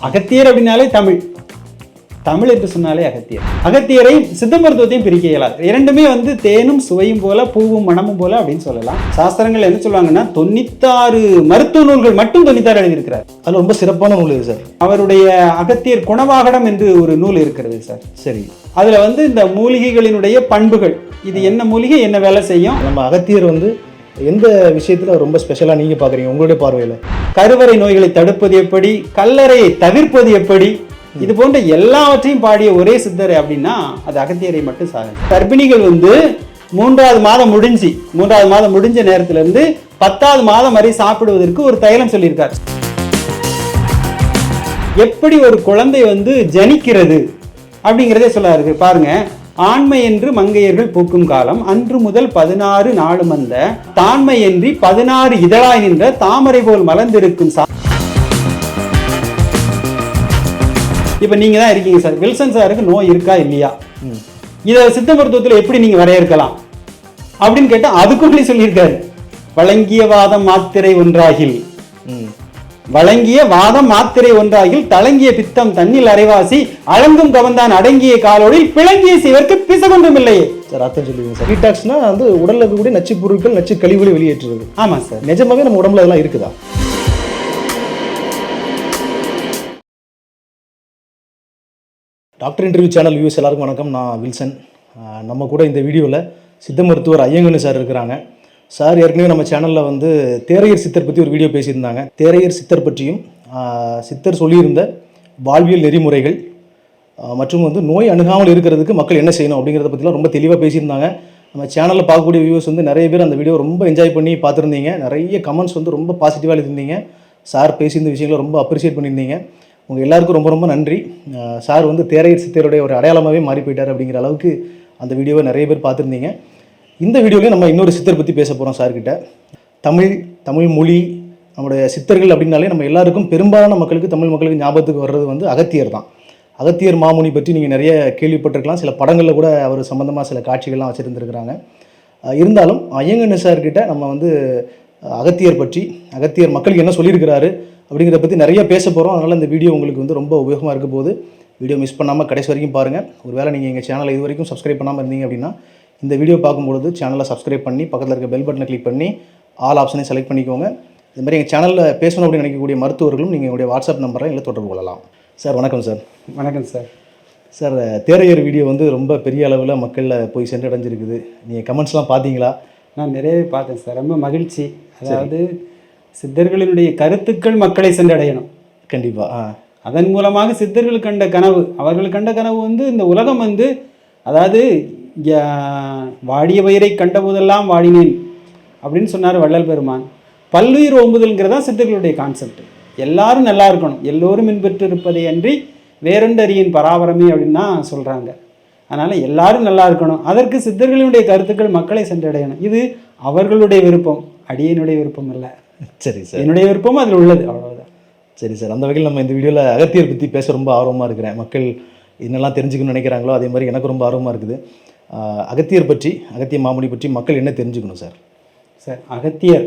அகத்தியர் அப்படின்னாலே தமிழ். தமிழ் என்று சொன்னாலே அகத்தியர். அகத்தியரை சித்த மருத்துவத்தையும் பிரிக்க இயலாது. இரண்டுமே வந்து தேனும் சுவையும் போல பூவும் மணமும் போல அப்படின்னு சொல்லலாம். சாஸ்திரங்கள் என்ன சொல்லுவாங்கன்னா தொண்ணூத்தாறு மருத்துவ நூல்கள் மட்டும் தொண்ணூத்தாறு எழுதியிருக்கிறார். அதில் ரொம்ப சிறப்பான நூல் இது சார். அவருடைய அகத்தியர் குணவாகடம் என்று ஒரு நூல் இருக்கிறது சார். சரி. அதுல வந்து இந்த மூலிகைகளினுடைய பண்புகள் இது என்ன மூலிகை என்ன வேலை செய்யும்? நம்ம அகத்தியர் வந்து எந்த விஷயத்தில் ரொம்ப ஸ்பெஷலாக நீங்கள் பார்க்குறீங்க? உங்களுடைய பார்வையில். கருவறை நோய்களை தடுப்பது எப்படி? கல்லறையை தவிர்ப்பது எப்படி? இது போன்ற எல்லாவற்றையும் பாடிய ஒரே சித்தர் அப்படின்னா அது அகத்தியரை மட்டும் சாதனை கர்ப்பிணிகள் வந்து மூன்றாவது மாதம் முடிஞ்சு மூன்றாவது மாதம் முடிஞ்ச நேரத்திலிருந்து பத்தாவது மாதம் வரை சாப்பிடுவதற்கு ஒரு தைலம் சொல்லியிருக்கார். எப்படி ஒரு குழந்தை வந்து ஜனிக்கிறது அப்படிங்கிறதே சொல்லாரு. பாருங்கள் ஆண்மை என்று மங்கையர்கள் பூக்கும் காலம். அன்று முதல் பதினாறு நாளும் அந்த தாண்மை என்று பதினாறு இதழாய் நின்ற தாமரை போல் மலர்ந்திருக்கும் சா இப்போ நீங்க தான் இருக்கீங்க சார். வில்சன் சாருக்கு நோய் இருக்கா இல்லையா? இதை சித்த மருத்துவத்தில் எப்படி நீங்க வரையறுக்கலாம்? அப்படின்னு கேட்டால் அதுக்குள்ளே சொல்லியிருக்காரு. வழங்கியவாதம் மாத்திரை ஒன்றாகில். வழங்கிய வாதம் மாத்திரை ஒன்றாகில் தளங்கிய பித்தம் தன்னில் அரைவாசி அழங்கும் கவந்தான் அடங்கிய காலோடில் பிளங்கிய சிவர்க்கு பிசகொன்றும் இல்லையே சார் அர்த்தம் சொல்லுவீங்க சார். டீடாக்ஸ்னா வந்து உடல்ல இருக்கக்கூடிய நச்சு பொருட்கள் நச்சு கழிவுகளை வெளியேற்றுறது. ஆமா சார். நிஜமாவே நம்ம உடம்புல அதெல்லாம் இருக்குதா? டாக்டர் இன்டர்வியூ சேனல் வியூஸ் எல்லாருக்கும் வணக்கம். நான் வில்சன். நம்ம கூட இந்த வீடியோவில் சித்த மருத்துவர் ஐயங்கன்னு சார் இருக்கிறாங்க. சார் ஏற்கனவே நம்ம சேனலில் வந்து தேரையர் சித்தர் பற்றி ஒரு வீடியோ பேசியிருந்தாங்க. தேரையர் சித்தர் பற்றியும் சித்தர் சொல்லியிருந்த வாழ்வியல் நெறிமுறைகள் மற்றும் வந்து நோய் அணுகாமல் இருக்கிறதுக்கு மக்கள் என்ன செய்யணும் அப்படிங்கிறத பற்றிலாம் ரொம்ப தெளிவாக பேசியிருந்தாங்க. நம்ம சேனலில் பார்க்கக்கூடிய வியூஸ் வந்து நிறைய பேர் அந்த வீடியோ ரொம்ப என்ஜாய் பண்ணி பார்த்துருந்தீங்க. நிறைய கமெண்ட்ஸ் வந்து ரொம்ப பாசிட்டிவாக இருந்தீங்க சார் பேசியிருந்த விஷயங்களை ரொம்ப அப்ரிஷியேட் பண்ணியிருந்தீங்க. உங்கள் எல்லாருக்கும் ரொம்ப ரொம்ப நன்றி. சார் வந்து தேரையர் சித்தருடைய ஒரு அடையாளமாகவே மாறி போயிட்டார் அப்படிங்கிற அளவுக்கு அந்த வீடியோவை நிறைய பேர் பார்த்துருந்தீங்க. இந்த வீடியோலையும் நம்ம இன்னொரு சித்தர் பற்றி பேச போகிறோம் சார்கிட்ட. தமிழ் தமிழ் மொழி நம்முடைய சித்தர்கள் அப்படின்னாலே நம்ம எல்லாருக்கும் பெரும்பாலான மக்களுக்கு தமிழ் மக்களுக்கு ஞாபகத்துக்கு வர்றது வந்து அகத்தியர் தான். அகத்தியர் மாமுனி பற்றி நீங்கள் நிறைய கேள்விப்பட்டிருக்கலாம். சில படங்களில் கூட அவர் சம்மந்தமாக சில காட்சிகள்லாம் வச்சுருந்துருக்கிறாங்க. இருந்தாலும் ஐயங்கண்ணு சார்கிட்ட நம்ம வந்து அகத்தியர் பற்றி அகத்தியர் மக்களுக்கு என்ன சொல்லியிருக்கிறாரு அப்படிங்கிறத பற்றி நிறைய பேச போகிறோம் அதனால் இந்த வீடியோ உங்களுக்கு வந்து ரொம்ப உபயோகமாக இருக்க போது வீடியோ மிஸ் பண்ணாமல் கடைசி வரைக்கும் பாருங்கள் ஒருவேளை நீங்கள் எங்கள் சேனலை இது வரைக்கும் சப்ஸ்கிரைப் பண்ணாமல் இருந்தீங்க அப்படின்னா இந்த வீடியோ பார்க்கும்பொழுது சேனலை சப்ஸ்கிரைப் பண்ணி பக்கத்தில் இருக்க பெல் பட்டனை கிளிக் பண்ணி ஆல் ஆப்ஷனை செலக்ட் பண்ணிக்கோங்க. இது மாதிரி எங்கள் சேனலில் பேசணும் அப்படின்னு நினைக்கக்கூடிய மருத்துவர்களும் நீங்கள் உங்களுடைய வாட்ஸ்அப் நம்பரை எங்களை தொடர்பு கொள்ளலாம். சார் வணக்கம் சார் வணக்கம் சார் சார் தேரையர் வீடியோ வந்து ரொம்ப பெரிய அளவில் மக்களில் போய் சென்றடைஞ்சிருக்குது. நீங்கள் கமெண்ட்ஸ்லாம் பார்த்தீங்களா? நான் நிறையவே பார்த்தேன் சார் ரொம்ப மகிழ்ச்சி. அதாவது சித்தர்களினுடைய கருத்துக்கள் மக்களை சென்றடையணும். கண்டிப்பாக ஆ. அதன் மூலமாக சித்தர்கள் கண்ட கனவு அவர்கள் கண்ட கனவு வந்து இந்த உலகம் வந்து அதாவது வாடிய வயிறை கண்ட போதெல்லாம் வாடினேன் அப்படின்னு சொன்னார் வள்ளல் பெருமான். பல்லுயிர் ஓம்புதல்ங்கிறது தான் சித்தர்களுடைய கான்செப்ட் எல்லாரும் நல்லா இருக்கணும். எல்லோரும் இன்பெற்று இருப்பதை அன்றி வேறொண்டறியின் பராபரமே அப்படின்னு தான் சொல்கிறாங்க அதனால் எல்லாரும் நல்லா இருக்கணும். அதற்கு சித்தர்களுடைய கருத்துக்கள் மக்களை சென்றடையணும். இது அவர்களுடைய விருப்பம். அடியனுடைய விருப்பம் அல்ல சரி சார். என்னுடைய விருப்பமும் அதில் உள்ளது. அவ்வளவுதான். சரி சார். அந்த வகையில் நம்ம இந்த வீடியோவில் அகத்தியர் பற்றி பேச ரொம்ப ஆர்வமாக இருக்கிறேன். மக்கள் என்னெல்லாம் தெரிஞ்சுக்கணும்னு நினைக்கிறாங்களோ அதே மாதிரி எனக்கு ரொம்ப ஆர்வமாக இருக்குது. அகத்தியர் பற்றி அகத்திய மாமுனி பற்றி மக்கள் என்ன தெரிஞ்சுக்கணும் சார்? சார் அகத்தியர்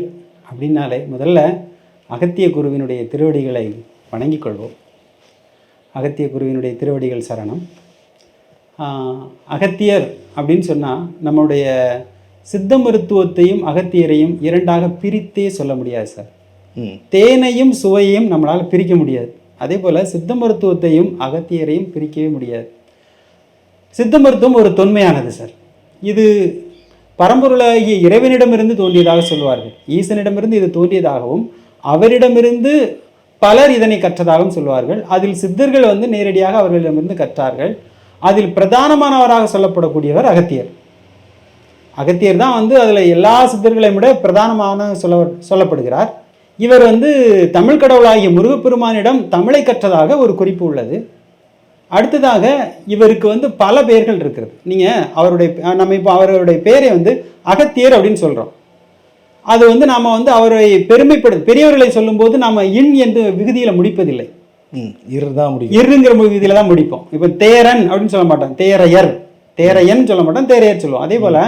அப்படின்னாலே முதல்ல அகத்திய குருவினுடைய திருவடிகளை வணங்கிக் கொள்வோம். அகத்திய குருவினுடைய திருவடிகள் சரணம். அகத்தியர் அப்படின்னு சொன்னால் நம்முடைய சித்த மருத்துவத்தையும் அகத்தியரையும் இரண்டாக பிரித்தே சொல்ல முடியாது சார். ம். தேனையும் சுவையையும் நம்மளால் பிரிக்க முடியாது. அதே போல் சித்த மருத்துவத்தையும் அகத்தியரையும் பிரிக்கவே முடியாது. சித்த மருத்துவம் ஒரு தொன்மையானது சார் இது பரம்பொருளாகிய இறைவனிடமிருந்து தோன்றியதாக சொல்வார்கள். ஈசனிடமிருந்து இது தோன்றியதாகவும் அவரிடமிருந்து பலர் இதனை கற்றதாகவும் சொல்வார்கள். அதில் சித்தர்கள் வந்து நேரடியாக அவர்களிடமிருந்து கற்றார்கள். அதில் பிரதானமானவராக சொல்லப்படக்கூடியவர் அகத்தியர். அகத்தியர் தான் வந்து அதில் எல்லா சித்தர்களையும் விட பிரதானமான சொல்ல சொல்லப்படுகிறார். இவர் வந்து தமிழ் கடவுளாகிய முருகப்பெருமானிடம் தமிழை கற்றதாக ஒரு குறிப்பு உள்ளது. அடுத்ததாக இவருக்கு வந்து பல பெயர்கள் இருக்கிறது. நீங்கள் அவருடைய நம்ம இப்போ அவருடைய பேரை வந்து அகத்தியர் அப்படின்னு சொல்கிறோம் அது வந்து நாம் வந்து அவரை பெருமைப்படு பெரியவர்களை சொல்லும்போது நாம் இன் என்று விகுதியில் முடிப்பதில்லை. ம் இரு தான் முடியும். இருங்கிற விகுதியில தான் முடிப்போம். இப்போ தேரன் அப்படின்னு சொல்ல மாட்டோம். தேரையர். தேரையன் சொல்ல மாட்டோம் தேரையர் சொல்லுவோம். அதே போல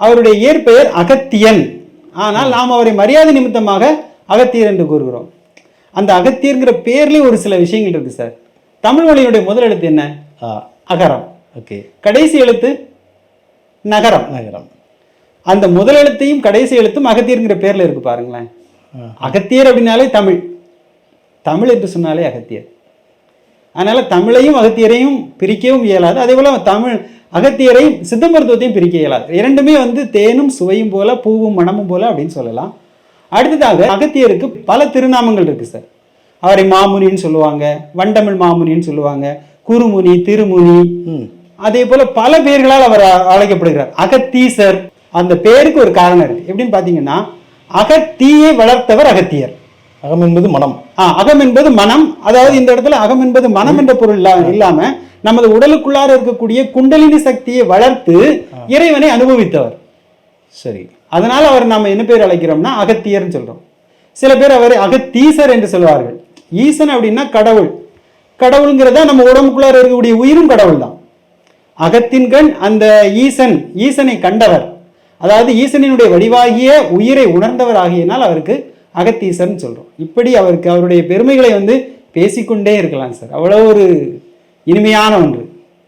அவருடைய இயற்பெயர் அகத்தியன். ஆனால் நாம் அவரை மரியாதை நிமித்தமாக அகத்தியர் என்று கூறுகிறோம். அந்த அகத்தியர்ங்கிற பேர்லயே ஒரு சில விஷயங்கள் இருக்கு சார். தமிழ் மொழியினுடைய முதல் எழுத்து என்ன? அகரம். ஓகே கடைசி எழுத்து நகரம். நகரம். அந்த முதல் எழுத்தையும் கடைசி எழுத்தும் அகத்தியர்ங்கிற பேர்ல இருக்கு பாருங்களேன். அகத்தியர் அப்படின்னாலே தமிழ். தமிழ் என்று சொன்னாலே அகத்தியர். அதனால தமிழையும் அகத்தியரையும் பிரிக்கவும் இயலாது. அதே போல தமிழ் அகத்தியரையும் சித்த மருத்துவத்தையும் பிரிக்க இயலாது. இரண்டுமே வந்து தேனும் சுவையும் போல பூவும் மணமும் போல அப்படின்னு சொல்லலாம். அடுத்ததாக அகத்தியருக்கு பல திருநாமங்கள் இருக்கு சார். அவரை மாமுனின்னு சொல்லுவாங்க வண்டமிழ் மாமுனின்னு சொல்லுவாங்க குருமுனி திருமுனி. அதே போல பல பெயர்களால் அவர் அழைக்கப்படுகிறார். அகத்தீசர் அந்த பேருக்கு ஒரு காரணம் இருக்கு. எப்படின்னு பாத்தீங்கன்னா அகத்தீயை வளர்த்தவர் அகத்தியர். அகம் என்பது மனம். ஆ, அகம் என்பது மனம். அதாவது இந்த இடத்துல அகம் என்பது மனம் என்ற பொருள் இல்லா- இல்லாம நமது உடலுக்குள்ளார இருக்கக்கூடிய குண்டலினி சக்தியை வளர்த்து இறைவனை அனுபவித்தவர். சரி. அதனால அவர் நாம என்ன பேர் அழைக்கிறோம்னா அகத்தியர்னு சொல்றோம். சில பேர் அவரை அகத்தீசர் என்று சொல்வார்கள் ஈசன் அப்படின்னா கடவுள். கடவுளுங்கிறத நம்ம உடம்புக்குள்ளார இருக்கக்கூடிய உயிரும் கடவுள் தான் அகத்தின் கண் அந்த ஈசன் ஈசனை கண்டவர். அதாவது ஈசனினுடைய வடிவாகிய உயிரை உணர்ந்தவர் ஆகியனால் அவருக்கு அகத்தீசன் சொல்கிறோம் இப்படி அவருக்கு அவருடைய பெருமைகளை வந்து பேசிக்கொண்டே இருக்கலாம் சார். அவ்வளோ ஒரு இனிமையான ஒன்று.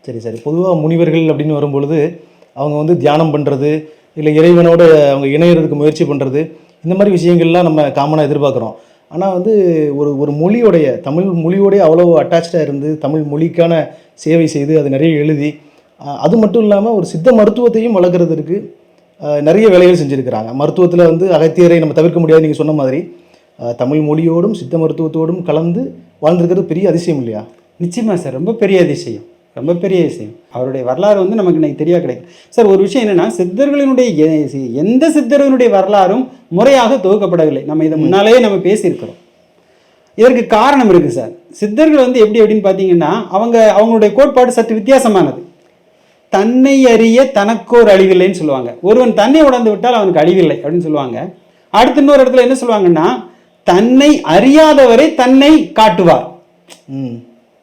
சரி சரி. பொதுவாக முனிவர்கள் அப்படின்னு வரும்பொழுது அவங்க வந்து தியானம் பண்ணுறது இல்லை இறைவனோட அவங்க இணையிறதுக்கு முயற்சி பண்ணுறது இந்த மாதிரி விஷயங்கள்லாம் நம்ம காமனாக எதிர்பார்க்குறோம். ஆனால் வந்து ஒரு ஒரு மொழியோடைய தமிழ் மொழியோடைய அவ்வளோ அட்டாச்சாக இருந்து தமிழ் மொழிக்கான சேவை செய்து அது நிறைய எழுதி அது மட்டும் இல்லாமல் ஒரு சித்த மருத்துவத்தையும் வளர்க்குறதுக்கு நிறைய வேலைகள் செஞ்சுருக்கிறாங்க. மருத்துவத்தில் வந்து அகத்தியரை நம்ம தவிர்க்க முடியாது நீங்கள் சொன்ன மாதிரி. தமிழ் மொழியோடும் சித்த மருத்துவத்தோடும் கலந்து வாழ்ந்திருக்கிறது பெரிய அதிசயம் இல்லையா? நிச்சயமாக சார். ரொம்ப பெரிய அதிசயம். ரொம்ப பெரிய விஷயம். அவருடைய வரலாறு வந்து நமக்கு இன்னைக்கு தெரியா கிடைக்கும் சார் ஒரு விஷயம் என்னன்னா சித்தர்களினுடைய எந்த சித்தர்களுடைய வரலாறும் முறையாக தொகுக்கப்படவில்லை. நம்ம இதை முன்னாலேயே நம்ம பேசியிருக்கிறோம். இதற்கு காரணம் இருக்கு சார். சித்தர்கள் வந்து எப்படி அப்படின்னு பார்த்தீங்கன்னா அவங்க அவங்களுடைய கோட்பாடு சற்று வித்தியாசமானது. தன்னை அறிய தனக்கோர் அழிவில்லைன்னு சொல்லுவாங்க. ஒருவன் தன்னை உணர்ந்து விட்டால் அவனுக்கு அழிவில்லை அப்படின்னு சொல்லுவாங்க. அடுத்த இன்னொரு இடத்துல என்ன சொல்லுவாங்கன்னா தன்னை அறியாதவரை தன்னை காட்டுவார்.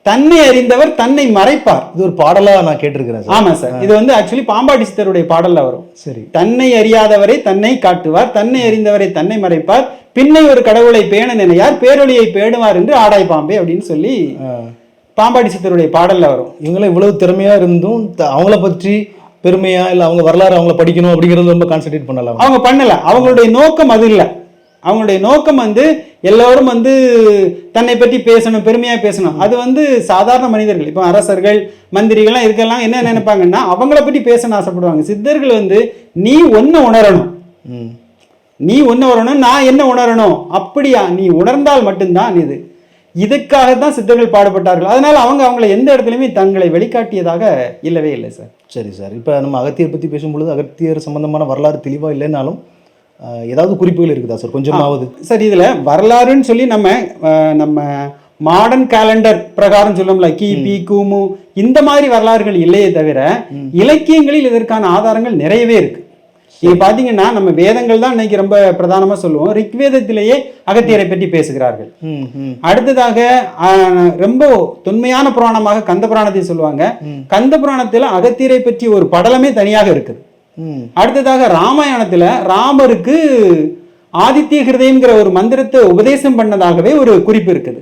தன்னை அறிந்தவர் தன்னை மறைப்பார். இது ஒரு பாடலாக நான் கேட்டிருக்கிறேன் ஆமா சார். இது வந்து ஆக்சுவலி பாம்பாடி சித்தருடைய பாடல்ல வரும். சரி. தன்னை அறியாதவரை தன்னை காட்டுவார் தன்னை அறிந்தவரை தன்னை மறைப்பார் பின்னை ஒரு கடவுளை பேண நினையார் பேரொழியை பேணுவார் என்று ஆடாய் பாம்பே அப்படின்னு சொல்லி பாம்பாடி சித்தருடைய பாடல்ல வரும். இவங்களாம் இவ்வளவு திறமையா இருந்தும் அவங்கள பற்றி பெருமையா இல்லை அவங்க வரலாறு அவங்கள படிக்கணும் அப்படிங்கிறது ரொம்ப கான்சென்ட்ரேட் பண்ணலாம் அவங்க பண்ணல. அவங்களுடைய நோக்கம் அது இல்லை. அவங்களுடைய நோக்கம் வந்து எல்லோரும் வந்து தன்னை பற்றி பேசணும் பெருமையா பேசணும். அது வந்து சாதாரண மனிதர்கள் இப்போ அரசர்கள் மந்திரிகள்லாம் இருக்கலாம் என்ன நினைப்பாங்கன்னா அவங்கள பற்றி பேசணும்னு ஆசைப்படுவாங்க. சித்தர்கள் வந்து நீ ஒன்றை உணரணும். நீ ஒன்று உணரணும் நான் என்ன உணரணும்? அப்படியா? நீ உணர்ந்தால் மட்டும்தான் இது. இதுக்காக தான் சித்தர்கள் பாடுபட்டார்கள். அதனால அவங்க அவங்கள எந்த இடத்துலையுமே தங்களை வெளிக்காட்டியதாக இல்லவே இல்லை சார். சரி சார். இப்போ நம்ம அகத்தியர் பற்றி பேசும்பொழுது அகத்தியர் சம்பந்தமான வரலாறு தெளிவாக இல்லைனாலும் ஏதாவது குறிப்புகள் இருக்குதா சார் கொஞ்சமாவது. சார் இதுல வரலாறுன்னு சொல்லி நம்ம நம்ம மாடர்ன் கேலண்டர் பிரகாரம் சொல்லணும்ல கிபி குமு இந்த மாதிரி வரலாறுகள் இல்லையே தவிர இலக்கியங்களில் இதற்கான ஆதாரங்கள் நிறையவே இருக்கு. இது பாத்தீங்கன்னா நம்ம வேதங்கள் தான் இன்னைக்கு ரொம்ப பிரதானமா சொல்லுவோம். ரிக்வேதத்திலேயே அகத்தியரை பற்றி பேசுகிறார்கள். அடுத்ததாக ரொம்ப தொன்மையான புராணமாக கந்த புராணத்தை சொல்லுவாங்க. கந்த புராணத்துல அகத்தியரை பற்றி ஒரு படலமே தனியாக இருக்குது. அடுத்ததாக ராமாயணத்துல ராமருக்கு ஆதித்ய ஹிருதயம்ங்கிற ஒரு மந்திரத்தை உபதேசம் பண்ணதாகவே ஒரு குறிப்பு இருக்குது.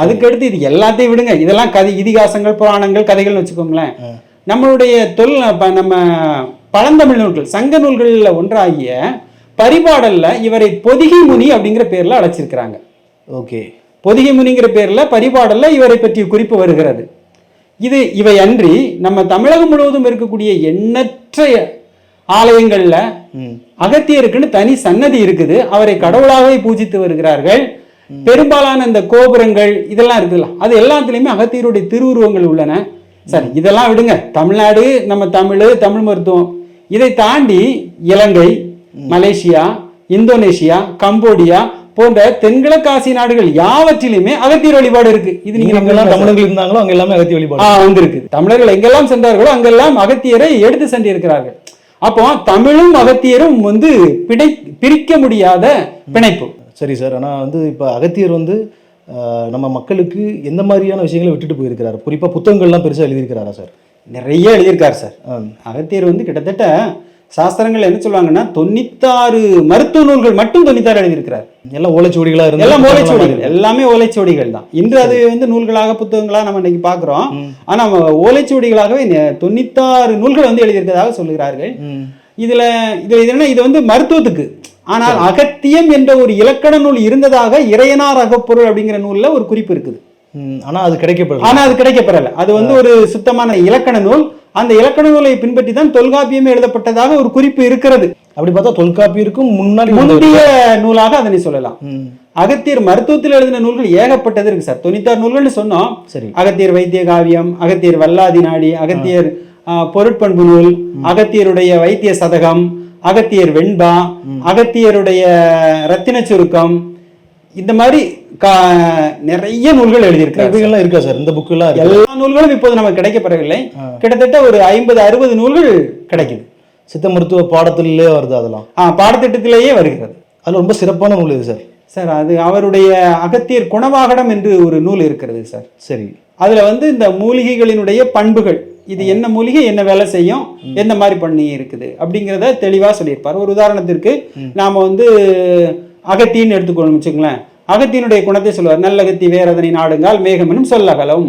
அதுக்கடுத்து இது எல்லாத்தையும் விடுங்க. இதெல்லாம் கதை இதிகாசங்கள் புராணங்கள் கதைகள்னு வச்சுக்கோங்களேன். நம்மளுடைய தொல் நம்ம பழந்தமிழ் நூல்கள் சங்க நூல்களில் ஒன்றாகிய பரிபாடல்ல இவரை பொதிகை முனி அப்படிங்கிற பேர்ல அழைச்சிருக்கிறாங்க. ஓகே. பொதிகை முனிங்கிற பேர்ல பரிபாடல்ல இவரை பற்றிய குறிப்பு வருகிறது. இது இவை அன்றி நம்ம தமிழகம் முழுவதும் இருக்கக்கூடிய எண்ணற்ற ஆலயங்கள்ல அகத்தியருக்குன்னு தனி சன்னதி இருக்குது. அவரை கடவுளாகவே பூஜித்து வருகிறார்கள். பெரும்பாலான இந்த கோபுரங்கள் இதெல்லாம் இருக்குல்ல அது எல்லாத்துலயுமே அகத்தியருடைய திருவுருவங்கள் உள்ளன. சரி இதெல்லாம் விடுங்க. தமிழ்நாடு நம்ம தமிழ் தமிழ் மருத்துவம். இதை தாண்டி இலங்கை மலேசியா இந்தோனேஷியா கம்போடியா போன்ற தென்கிழக்கு ஆசிய நாடுகள் யாவற்றிலுமே அகத்தியர் வழிபாடு இருக்கு. இது நீங்க நம்ம தமிழர்கள் இருந்தாங்களோ அங்க எல்லாமே அகத்திய வழிபாடு. வந்திருக்கு. தமிழர்கள் எங்கெல்லாம் சென்றார்களோ அங்கெல்லாம் அகத்தியரை எடுத்து சென்றிருக்கிறார்கள். அப்போ தமிழும் அகத்தியரும் வந்து பிடை பிரிக்க முடியாத பிணைப்பு. சரி சார் ஆனால் வந்து இப்போ அகத்தியர் வந்து நம்ம மக்களுக்கு எந்த மாதிரியான விஷயங்களை விட்டுட்டு போயிருக்கிறார்? குறிப்பாக புத்தகங்கள்லாம் பெருசாக எழுதியிருக்கிறாரா சார்? நிறைய எழுதியிருக்கார் சார். அகத்தியர் வந்து கிட்டத்தட்ட சாஸ்திரங்கள் என்ன சொல்லுவாங்கன்னா தொண்ணூத்தாறு மருத்துவ நூல்கள் மட்டும் தொண்ணூத்தாறு எழுதியிருக்கிறார். எல்லாம் ஓலைச்சுவடிகளா இருந்து எல்லாம் ஓலைச்சுவடிகள். எல்லாமே ஓலைச்சுவடிகள் தான். இன்று அது வந்து நூல்களாக புத்தகங்களா நம்ம இன்னைக்கு பார்க்கிறோம். ஆனா ஓலைச்சுவடிகளாகவே தொண்ணூத்தாறு நூல்கள் வந்து எழுதியிருக்கிறதாக சொல்லுகிறார்கள். இதுல இது என்ன இது வந்து மருத்துவத்துக்கு. ஆனால் அகத்தியம் என்ற ஒரு இலக்கண நூல் இருந்ததாக இறையனார் அகப்பொருள் அப்படிங்கிற நூல்ல ஒரு குறிப்பு இருக்குது. ஆனா அது கிடைக்கப்படல. ஆனா அது கிடைக்கப்பெறல அது வந்து ஒரு சுத்தமான இலக்கண நூல். அந்த இலக்கண நூலை பின்பற்றி தான் தொல்காப்பியமே எழுதப்பட்டதாக ஒரு குறிப்பு இருக்கிறது. அப்படி பார்த்தா தொல்காப்பியருக்கும் முன்னாடி. முந்தைய நூலாக அதனை சொல்லலாம். அகத்தியர் மருத்துவத்தில் எழுதின நூல்கள் ஏகப்பட்டது இருக்கு சார். தொண்ணூத்தாறு நூல்கள்னு சொன்னோம். சரி. அகத்தியர் வைத்திய காவியம் அகத்தியர் வல்லாதி நாடி அகத்தியர் பொருட்பண்பு நூல் அகத்தியருடைய வைத்திய சதகம் அகத்தியர் வெண்பா அகத்தியருடைய ரத்தின சுருக்கம் இந்த மாதிரி நிறைய நூல்கள் எழுதியிருக்காரு இவைகள்லாம் இருக்கா சார்? இந்த புக் எல்லாம் இருக்கு? எல்லா நூல்களும் இப்போது நமக்கு கிடைக்கப்பெறவில்லை. கிட்டத்தட்ட ஒரு ஐம்பது அறுபது நூல்கள் கிடைக்குது. சித்த மருத்துவ பாடத்திலே வருது அதெல்லாம். ஆ, பாடத்திட்டத்திலேயே வருகிறது. அதுல ரொம்ப சிறப்பான நூல் இது சார். சார் அது அவருடைய அகத்தியர் குணவாகடம் என்று ஒரு நூல் இருக்கிறது சார். சரி. அதுல வந்து இந்த மூலிகைகளினுடைய பண்புகள் இது என்ன மூலிகை என்ன வேலை செய்யும் எந்த மாதிரி பண்ணி இருக்குது அப்படிங்கிறத தெளிவா சொல்லியிருப்பார். ஒரு உதாரணத்திற்கு நாம வந்து அகத்தின்னு எடுத்துக்கணும் வச்சுங்களேன் அகத்தியினுடைய குணத்தை சொல்லுவார் நல்லகத்தி வேறதனை நாடுங்கால் மேகமெனும் சொல்லகலம்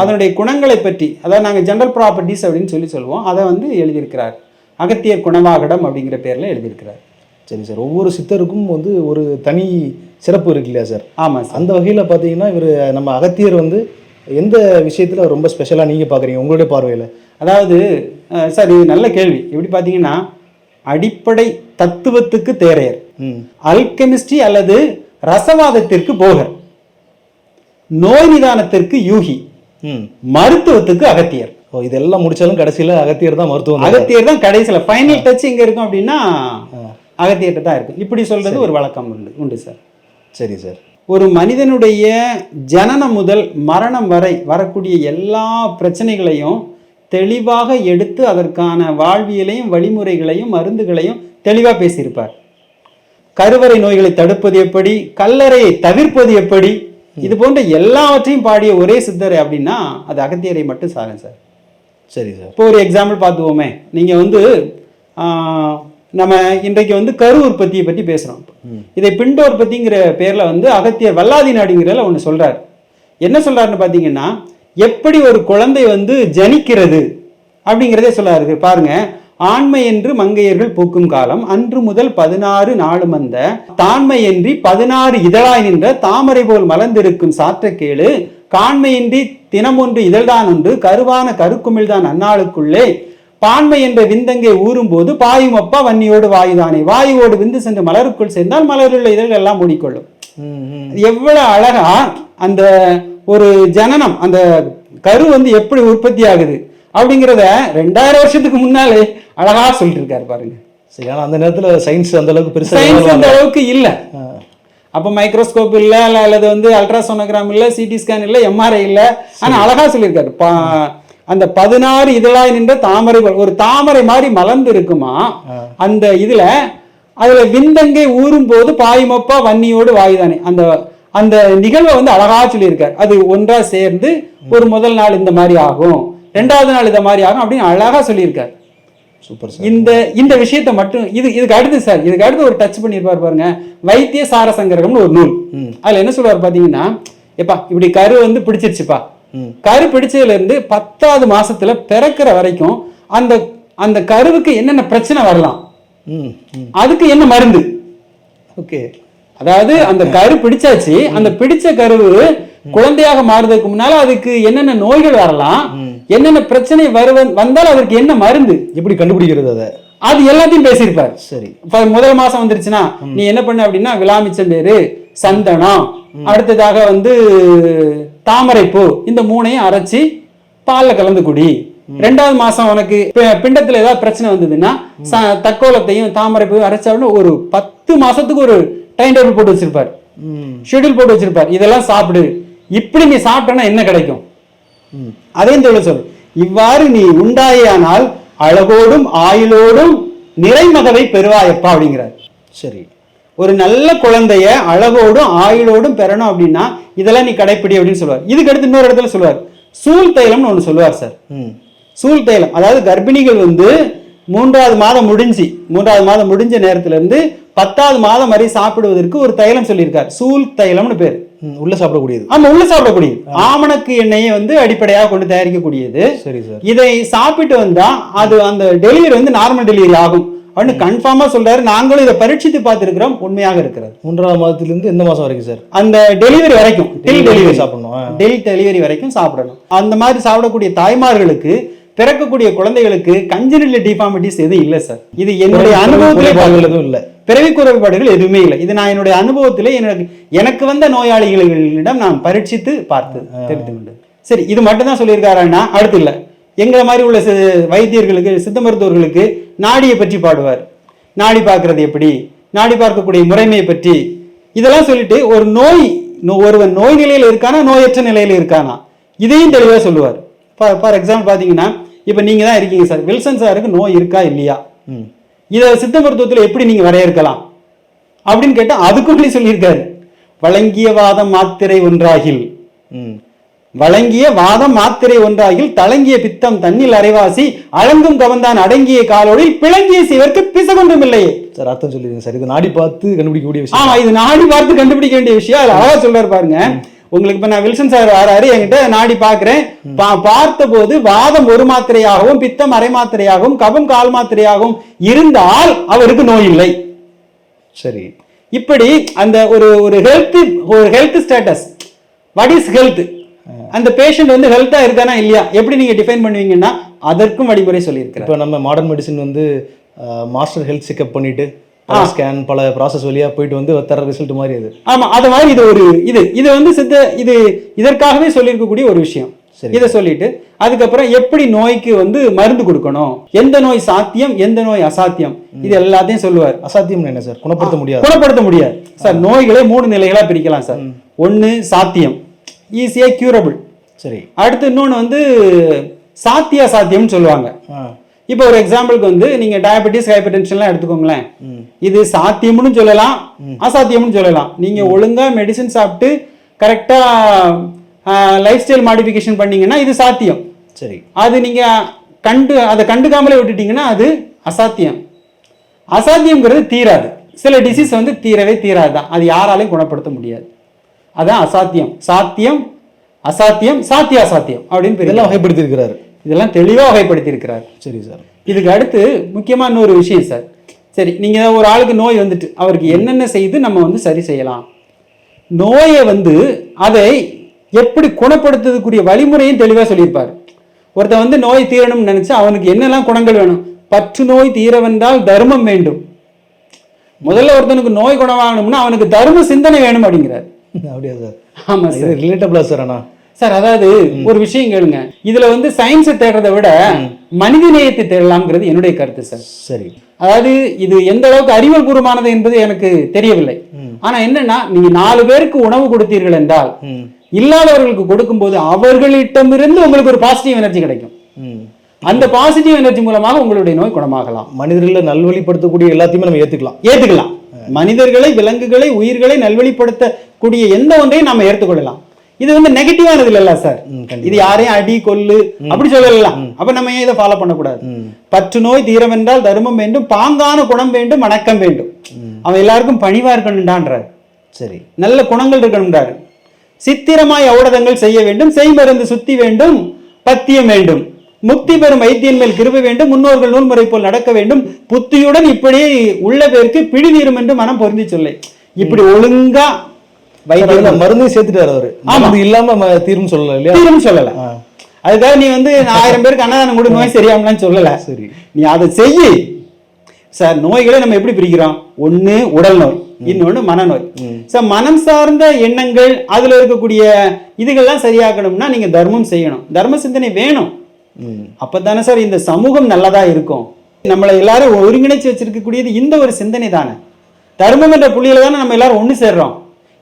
அதனுடைய குணங்களை பற்றி அதாவது நாங்க ஜெனரல் ப்ராப்பர்ட்டிஸ் அப்படின்னு சொல்லி சொல்லுவோம். அதை வந்து எழுதியிருக்கிறார். அகத்தியர் குணவாகடம் அப்படிங்கிற பேர்ல எழுதியிருக்கிறார். சரி சார் ஒவ்வொரு சித்தருக்கும் வந்து ஒரு தனி சிறப்பு இருக்கு இல்லையா சார்? ஆமா சார். அந்த வகையில பாத்தீங்கன்னா இவர் நம்ம அகத்தியர் வந்து எந்த விஷயத்துல ரொம்ப ஸ்பெஷலா நீங்க பாக்குறீங்க உங்களுடைய பார்வையில? அதாவது சார் இது நல்ல கேள்வி. எப்படி பார்த்தீங்கன்னா அடிப்படை தத்துவத்துக்கு தேரையர். அல்கெமிஸ்ட்ரி அல்லது ரசவாதத்திற்கு போகர் நோய் நிதானத்திற்கு யூகி. மருத்துவத்துக்கு அகத்தியர். ஓ இதெல்லாம் முடிச்சாலும் கடைசியில அகத்தியர் தான் மருத்துவம். அகத்தியர் தான் கடைசியில் ஃபைனல் டச் எங்க இருக்கும் அப்படின்னா அகத்தியர்கிட்ட தான் இருக்கும். இப்படி சொல்றது ஒரு வழக்கம் உண்டு உண்டு சார். சரி சார். ஒரு மனிதனுடைய ஜனனம் முதல் மரணம் வரை வரக்கூடிய எல்லா பிரச்சனைகளையும் தெளிவாக எடுத்து அதற்கான வாழ்வியலையும் வழிமுறைகளையும் மருந்துகளையும் தெளிவாக பேசியிருப்பார். கருவறை நோய்களை தடுப்பது எப்படி? கல்லறையை தவிர்ப்பது எப்படி? இது போன்ற எல்லாவற்றையும் பாடிய ஒரே சித்தர் அப்படின்னா அது அகத்தியரை மட்டும் சாரேன் சார். சரி சார். இப்போ ஒரு எக்ஸாம்பிள் பார்த்துவோமே நீங்கள் வந்து நம்ம இன்றைக்கு வந்து கரு உற்பத்தியை பற்றி பேசுகிறோம் இதை பிண்ட உற்பத்திங்கிற பேரில் வந்து அகத்தியர் வல்லாதி நாடுங்கிறதுல ஒன்று சொல்கிறார் என்ன சொல்கிறாருன்னு பார்த்தீங்கன்னா எப்படி ஒரு குழந்தை வந்து ஜனிக்கிறது அப்படிங்கிறதே சொல்றாரு பாருங்க. ஆண்மை என்று மங்கையர்கள் பூக்கும் காலம். அன்று முதல் பதினாறு நாளும் வந்த தாண்மையின்றி பதினாறு இதழாய் நின்ற தாமரை போல் மலர்ந்திருக்கும் சாற்ற கேளு காண்மையின்றி தினமொன்று இதழ்தான் ஒன்று கருவான கருக்குமிழ்தான் அந்நாளுக்குள்ளே. பான்மை என்ற விந்தங்கை ஊறும்போது பாயும் அப்பா வன்னியோடு வாயுதானே. வாயுவோடு விந்து சென்று மலருக்குள் சேர்ந்தால் மலருள்ள இதழ்கள் எல்லாம் மூடிக்கொள்ளும். எவ்வளவு அழகா அந்த ஒரு ஜனனம் அந்த கரு வந்து எப்படி உற்பத்தி ஆகுது? அப்படிங்கிறத ரெண்டாயிரம் வருஷத்துக்கு முன்னாலே அழகா சொல்லிட்டு இருக்காரு பாருங்க. சரி அந்த நேரத்துல சயின்ஸ் அந்த அளவுக்கு பெருசா சயின்ஸ் அந்த அளவுக்கு இல்ல. அப்ப மைக்ரோஸ்கோப் இல்ல இல்ல அல்லது வந்து அல்ட்ராசோனோகிராம் இல்ல சிடி ஸ்கேன் இல்ல எம்ஆர்ஐ இல்ல. ஆனா அழகா சொல்லியிருக்காரு. பா- அந்த பதினாறு இதழாய் நின்ற தாமரை ஒரு தாமரை மாதிரி மலர்ந்து இருக்குமா அந்த இதுல அதுல விந்தங்கை ஊறும் போது பாயுமப்பா வன்னியோடு வாயுதானே. அந்த அந்த நிகழ்வை வந்து அழகா சொல்லியிருக்காரு. அது ஒன்றா சேர்ந்து ஒரு முதல் நாள் இந்த மாதிரி ஆகும். ரெண்டாவது நாள் இந்த மாதிரி ஆகும் அப்படின்னு அழகா சொல்லியிருக்காரு. சூப்பர் இந்த இந்த விஷயத்தை மட்டும் இது இதுக்கு அடுத்து சார் இதுக்கு அடுத்து ஒரு டச் பண்ணியிருப்பார் பாருங்க. வைத்திய சார சங்கரகம்னு ஒரு நூல். அதுல என்ன சொல்லுவார் பாத்தீங்கன்னா எப்பா இப்படி கரு வந்து பிடிச்சிருச்சுப்பா. கரு பிடிச்சதுல இருந்து பத்தாவது மாசத்துல பிறக்கிற வரைக்கும் அந்த அந்த கருவுக்கு என்னென்ன பிரச்சனை வரலாம்? அதுக்கு என்ன மருந்து? ஓகே. அதாவது அந்த கரு பிடிச்சாச்சு. அந்த பிடிச்ச கருவு குழந்தையாக மாறுறதுக்கு முன்னால அதுக்கு என்னென்ன நோய்கள் வரலாம் என்னென்ன பிரச்சனை வருவ வந்தால் அதற்கு என்ன மருந்து? எப்படி கண்டுபிடிக்கிறது அதை? அது எல்லாத்தையும் பேசியிருப்பார். சரி. இப்ப முதல் மாசம் வந்துருச்சுன்னா நீ என்ன பண்ண அப்படின்னா விளாமிச்சம்பேரு சந்தனம் அடுத்ததாக வந்து தாமரைப்பூ இந்த மூணையும் அரைச்சி பால்ல கலந்து குடி. ரெண்டாவது மாசம் உனக்கு பிண்டத்துல ஏதாவது பிரச்சனை வந்ததுன்னா தக்கோலத்தையும் தாமரைப்பூ அரைச்ச உடனே ஒரு பத்து மாசத்துக்கு ஒரு டைம் டேபிள் போட்டு வச்சிருப்பார். ஷெட்யூல் போட்டு வச்சிருப்பார். இதெல்லாம் சாப்பிடு. இப்படி நீ சாப்பிட்டனா என்ன கிடைக்கும்? அதையும் சொல்ல. சொல் இவ்வாறு நீ உண்டாயானால் அழகோடும் ஆயுளோடும் நிறைமகவை பெறுவாயப்பா அப்படிங்கிறார். சரி. ஒரு நல்ல குழந்தைய அழகோடும் ஆயுளோடும் பெறணும் அப்படின்னா இதெல்லாம் நீ கடைப்பிடி அப்படின்னு சொல்லுவார். இதுக்கு அடுத்து இன்னொரு இடத்துல சொல்லுவார். சூழ் தைலம்னு ஒன்று சொல்லுவார் சார். சூழ் தைலம். அதாவது கர்ப்பிணிகள் வந்து மூன்றாவது மாதம் முடிஞ்சு மூன்றாவது மாதம் முடிஞ்ச நேரத்துல இருந்து பத்தாவது மாதம் வரை சாப்பிடுவதற்கு ஒரு தைலம் சொல்லியிருக்கார். சூல் தைலம்னு பேர். உள்ள சாப்பிடக்கூடியது. ஆமா உள்ள சாப்பிடக்கூடியது. ஆமணக்கு எண்ணெயை வந்து அடிப்படையாக கொண்டு தயாரிக்கக்கூடியது. சரி சார். இதை சாப்பிட்டு வந்தா அது அந்த டெலிவரி வந்து நார்மல் டெலிவரி ஆகும். அப்படின்னு கன்ஃபார்மா சொல்றாரு. நாங்களும் இதை பரீட்சித்து பார்த்திருக்கிறோம். உண்மையாக இருக்கிறது. மூன்றாவது மாதத்திலிருந்து எந்த மாதம் வரைக்கும் சார்? அந்த டெலிவரி வரைக்கும். டில் டெலிவரி சாப்பிடணும். டெல் டெலிவரி வரைக்கும் சாப்பிடணும். அந்த மாதிரி சாப்பிடக்கூடிய தாய்மார்களுக்கு பிறக்கக்கூடிய குழந்தைகளுக்கு கஞ்சனில டிஃபார்மிட்டிஸ் எதுவும் இல்லை சார். இது என்னுடைய அனுபவத்திலே எதுவும் இல்லை. பிறவி குறைபாடுகள் எதுவுமே இல்லை. இது நான் என்னுடைய அனுபவத்திலே எனக்கு எனக்கு வந்த நோயாளிகளிடம் நான் பரீட்சித்து பார்த்து தெரிந்து கொண்டது சரி இது மட்டும் தான் சொல்லியிருக்காருன்னா அடுத்து இல்லை. எங்களை மாதிரி உள்ள வைத்தியர்களுக்கு சித்த மருத்துவர்களுக்கு நாடியை பற்றி பாடுவார். நாடி பார்க்கறது எப்படி? நாடி பார்க்கக்கூடிய முறைமையை பற்றி. இதெல்லாம் சொல்லிட்டு ஒரு நோய் ஒருவன் நோய் நிலையில் இருக்கானா நோயற்ற நிலையில் இருக்கானா? இதையும் தெளிவாக சொல்லுவார். ஃபார் எக்ஸாம்பிள் பார்த்தீங்கன்னா இப்போ நீங்கள் தான் இருக்கீங்க சார். வில்சன் சாருக்கு நோய் இருக்கா இல்லையா? இதை சித்த மருத்துவத்தில் எப்படி நீங்க வரையறுக்கலாம்? அப்படின்னு கேட்டா அதுக்குள்ளே சொல்லியிருக்காரு. வழங்கிய வாதம் மாத்திரை ஒன்றாகில். வழங்கிய வாதம் மாத்திரை ஒன்றாகில் தளங்கிய பித்தம் தண்ணில் அரைவாசி அழங்கும் கவந்தான் அடங்கிய காலோடில் பிளங்கிய சிவர்க்கு பிசகொன்றும் இல்லையே சார் அர்த்தம் சொல்லிடுங்க சார். இது நாடி பார்த்து கண்டுபிடிக்கக்கூடிய விஷயம். ஆமா இது நாடி பார்த்து கண்டுபிடிக்க வேண்டிய விஷயம். அழகா சொல்றாரு பாருங்க. உங்களுக்கு இப்ப நான் வில்சன் சார் வராரு என்கிட்ட நாடி பாக்குறேன். பார்த்த போது வாதம் ஒரு மாத்திரையாகவும் பித்தம் அரை மாத்திரையாகவும் கபம் கால் மாத்திரையாகவும் இருந்தால் அவருக்கு நோய் இல்லை சரி. இப்படி அந்த ஒரு ஒரு ஹெல்த் ஒரு health status what is health அந்த பேஷண்ட் வந்து ஹெல்த்தா இருக்கானா இல்லையா? எப்படி நீங்க டிஃபைன் பண்ணுவீங்கன்னா அதற்கும் வழிமுறை சொல்லியிருக்கிறார். இப்போ நம்ம மாடர்ன் மெடிசின் வந்து மாஸ்டர் ஹெல்த் செக்அப் பண்ணிட்டு ஸ்கேன் பல ப்ராசஸ் வழியா போயிட்டு வந்து தர ரிசல்ட் மாதிரி அது. ஆமா அது மாதிரி இது ஒரு இது. இது வந்து சித்த இது இதற்காகவே சொல்லியிருக்கக்கூடிய ஒரு விஷயம். சரி. இதை சொல்லிட்டு அதுக்கப்புறம் எப்படி நோய்க்கு வந்து மருந்து கொடுக்கணும்? எந்த நோய் சாத்தியம் எந்த நோய் அசாத்தியம்? இது எல்லாத்தையும் சொல்லுவார். அசாத்தியம் என்ன சார்? குணப்படுத்த முடியாது. குணப்படுத்த முடியாது. சார் நோய்களை மூணு நிலைகளா பிரிக்கலாம் சார். ஒன்னு சாத்தியம். ஈஸியா கியூரபிள் சரி. அடுத்து இன்னொன்று வந்து சாத்திய சாத்தியம்னு சொல்லுவாங்க இப்போ ஒரு எக்ஸாம்பிளுக்கு வந்து நீங்க டயபெட்டிஸ் ஹைப்பர் டென்ஷன்லாம் எடுத்துக்கோங்களேன் இது சாத்தியம்னு சொல்லலாம் அசாத்தியம்னு சொல்லலாம். நீங்க ஒழுங்கா மெடிசின் சாப்பிட்டு கரெக்டா லைஃப் ஸ்டைல் மாடிஃபிகேஷன் பண்ணீங்கன்னா இது சாத்தியம். சரி. அது நீங்க கண்டு அதை கண்டுக்காமலே விட்டுட்டீங்கன்னா அது அசாத்தியம். அசாத்தியம்ங்கிறது தீராது. சில டிசீஸ் வந்து தீரவே தீராது தான். அது யாராலையும் குணப்படுத்த முடியாது. அதான் அசாத்தியம். சாத்தியம் அசாத்தியம் சாத்திய அசாத்தியம் அப்படின்னு. இதெல்லாம் வகைப்படுத்தி இருக்கிறாரு இதெல்லாம் தெளிவாக வகைப்படுத்தியிருக்கிறார். சரி சார். இதுக்கு அடுத்து முக்கியமான இன்னொரு விஷயம் சார். சரி நீங்க ஒரு ஆளுக்கு நோய் வந்துட்டு அவருக்கு என்னென்ன செய்து நம்ம வந்து சரி செய்யலாம். நோயை வந்து அதை எப்படி குணப்படுத்துறதுக்குரிய வழிமுறையும் தெளிவாக சொல்லியிருப்பார். ஒருத்தன் வந்து நோய் தீரணும்னு நினைச்சா அவனுக்கு என்னெல்லாம் குணங்கள் வேணும்? பற்று நோய் தீரவென்றால் தர்மம் வேண்டும். முதல்ல ஒருத்தனுக்கு நோய் குணமாகணும்னா அவனுக்கு தர்ம சிந்தனை வேணும் அப்படிங்கிறார். அப்படியா சார்? ஆமா சார். ரிலேட்டபிளா சார் அண்ணா சார் அதாவது ஒரு விஷயம் கேளுங்க. இதுல வந்து சயின்ஸை தேடுறதை விட மனித நேயத்தை தேடலாம்ங்கிறது என்னுடைய கருத்து சார். சரி. அதாவது இது எந்த அளவுக்கு அறிவியல் பூர்வமானது என்பது எனக்கு தெரியவில்லை. ஆனா என்னன்னா நீங்க நாலு பேருக்கு உணவு கொடுத்தீர்கள் என்றால் இல்லாதவர்களுக்கு கொடுக்கும்போது அவர்களிடமிருந்து உங்களுக்கு ஒரு பாசிட்டிவ் எனர்ஜி கிடைக்கும். அந்த பாசிட்டிவ் எனர்ஜி மூலமாக உங்களுடைய நோய் குணமாகலாம். மனிதர்களை நல்வழிப்படுத்தக்கூடிய எல்லாத்தையுமே நம்ம ஏத்துக்கலாம். ஏத்துக்கலாம். மனிதர்களை விலங்குகளை உயிர்களை நல்வழிப்படுத்தக்கூடிய எந்த ஒன்றையும் நாம ஏற்றுக்கொள்ளலாம் இது வந்து நெகட்டிவானது இல்லல்ல சார். இது யாரையும் அடி கொல்லு அப்படி சொல்லலாம் அப்ப நம்ம ஏன் இதை ஃபாலோ பண்ணக்கூடாது? பற்று நோய் தீரவென்றால் தர்மம் வேண்டும் பாங்கான குணம் வேண்டும் வணக்கம் வேண்டும். அவன் எல்லாருக்கும் பணிவா இருக்கணும்டான்றார். சரி. நல்ல குணங்கள் இருக்கணும்ன்றாரு சித்திரமாய் ஔடதங்கள் செய்ய வேண்டும் செய்மருந்து சுத்தி வேண்டும் பத்தியம் வேண்டும். முக்தி பெறும் வைத்தியன் மேல் கிருபை வேண்டும் முன்னோர்கள் நூல்முறை போல் நடக்க வேண்டும். புத்தியுடன் இப்படி உள்ள பேருக்கு பிடி நீரும் என்று மனம் பொருந்தி சொல்லை. இப்படி ஒழுங்கா வைத்தியம் மருந்தையும் சேர்த்துட்டாரு அவரு. மருந்து இல்லாம ம- தீர்வுன்னு சொல்லல இல்லையா? தீரும் சொல்லல. அதுக்காக நீ வந்து ஆயிரம் பேருக்கு அன்னதானம் கொடு நோய் சரியாமலாம் சொல்லல. சரி. நீ அதை செய்யி. சார் நோய்களை நம்ம எப்படி பிரிக்கிறோம்? ஒண்ணு உடல் நோய் இன்னொன்னு மனநோய். சார் மனம் சார்ந்த எண்ணங்கள் அதுல இருக்கக்கூடிய இதுகள்லாம் சரியாக்கணும்னா நீங்க தர்மம் செய்யணும். தர்ம சிந்தனை வேணும். அப்பதானே சார் இந்த சமூகம் நல்லதா இருக்கும். நம்மளை எல்லாரும் ஒருங்கிணைச்சு வச்சிருக்கக்கூடியது இந்த ஒரு சிந்தனை தானே தர்மம் என்ற புள்ளியில தானே நம்ம எல்லாரும் ஒண்ணு சேர்றோம்.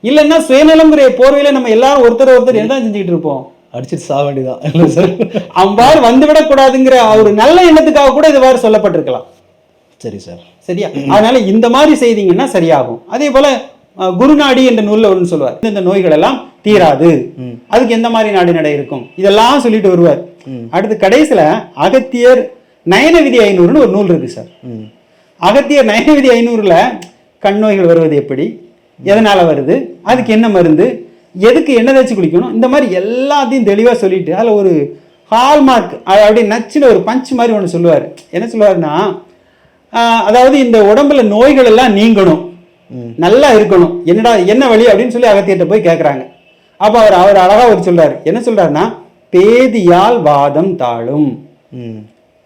இல்லைன்னா சுயநலம்ங்கிற போர்வையில நம்ம எல்லாரும் ஒருத்தர் ஒருத்தர் என்ன செஞ்சுக்கிட்டு இருப்போம்? அடிச்சிட்டு சாக வேண்டியதான் இல்லை சார். அவ்வாறு வந்துவிடக் கூடாதுங்கிற ஒரு நல்ல எண்ணத்துக்காக கூட இதுவாறு சொல்லப்பட்டிருக்கலாம். சரி சார். சரியா? அதனால இந்த மாதிரி செய்தீங்கன்னா சரியாகும். அதே போல குருநாடி என்ற நூல்ல ஒன்று சொல்லுவார். இந்த நோய்கள் எல்லாம் தீராது அதுக்கு எந்த மாதிரி நாடி நடை இருக்கும்? இதெல்லாம் சொல்லிட்டு வருவார். அடுத்து கடைசியில அகத்தியர் நயன விதி ஐநூறுன்னு ஒரு நூல் இருக்கு சார். அகத்தியர் நயன விதி ஐநூறுல கண் நோய்கள் வருவது எப்படி? எதனால வருது? அதுக்கு என்ன மருந்து? எதுக்கு என்ன தேய்ச்சி குளிக்கணும்? இந்த மாதிரி எல்லாத்தையும் தெளிவாக சொல்லிட்டு அதில் ஒரு ஹால்மார்க் அப்படி நச்சுன்னு ஒரு பஞ்ச் மாதிரி ஒன்று சொல்லுவார். என்ன சொல்லுவாருன்னா ஆஹ், அதாவது இந்த உடம்புல நோய்கள் எல்லாம் நீங்கணும். நல்லா இருக்கணும். என்னடா என்ன வழி அப்படின்னு சொல்லி அகத்தியர்கிட்ட போய் கேட்குறாங்க அப்போ அவர் அவர் அழகா ஒரு சொல்றாரு. என்ன சொல்றாருன்னா பேதியால் வாதம் தாழும்.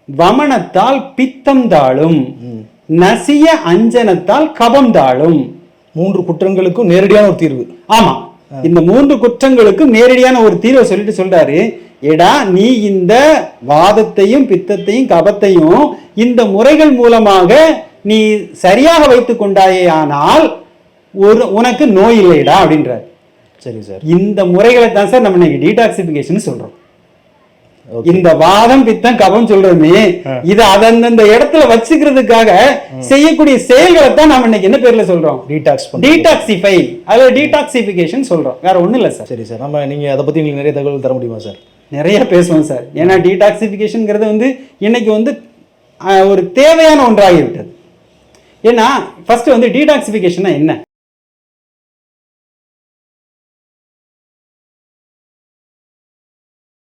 வமனத்தால் பித்தம் தாழும். நசிய அஞ்சனத்தால் கபம் தாழும். மூன்று குற்றங்களுக்கும் நேரடியான ஒரு தீர்வு. ஆமா. இந்த மூன்று குற்றங்களுக்கும் நேரடியான ஒரு தீர்வை சொல்லிட்டு சொல்றாரு. எடா நீ இந்த வாதத்தையும் பித்தத்தையும் கபத்தையும் இந்த முறைகள் மூலமாக நீ சரியாக வைத்துக் கொண்டாயே ஆனால் ஒரு உனக்கு நோய் இல்லைடா அப்படின்றார். சரி சார். இந்த முறைகளை தான் சார் நம்ம இன்னைக்கு டீடாக்சிபிகேஷன் சொல்றோம். இந்த வாதம் பித்தம் கபம் சொல்றோமே இது அந்தந்த இடத்துல வச்சுக்கிறதுக்காக செய்யக்கூடிய செயல்களை தான் நாம இன்னைக்கு என்ன பேர்ல சொல்றோம்? டீடாக்ஸ் டீடாக்சிஃபை அதுல டீடாக்சிபிகேஷன் சொல்றோம். வேற ஒண்ணும் இல்ல சார் சரி சார் நம்ம நீங்கள் அதை பற்றி எங்களுக்கு நிறைய தகவல் தர முடியுமா சார் நிறைய பேசுவோம் சார் ஏன்னா டீடாக்சிபிகேஷன்ங்கிறது வந்து இன்னைக்கு வந்து ஒரு தேவையான ஒன்றாகிவிட்டது. ஏன்னா ஃபர்ஸ்ட் வந்து டீடாக்சிபிகேஷன் என்ன?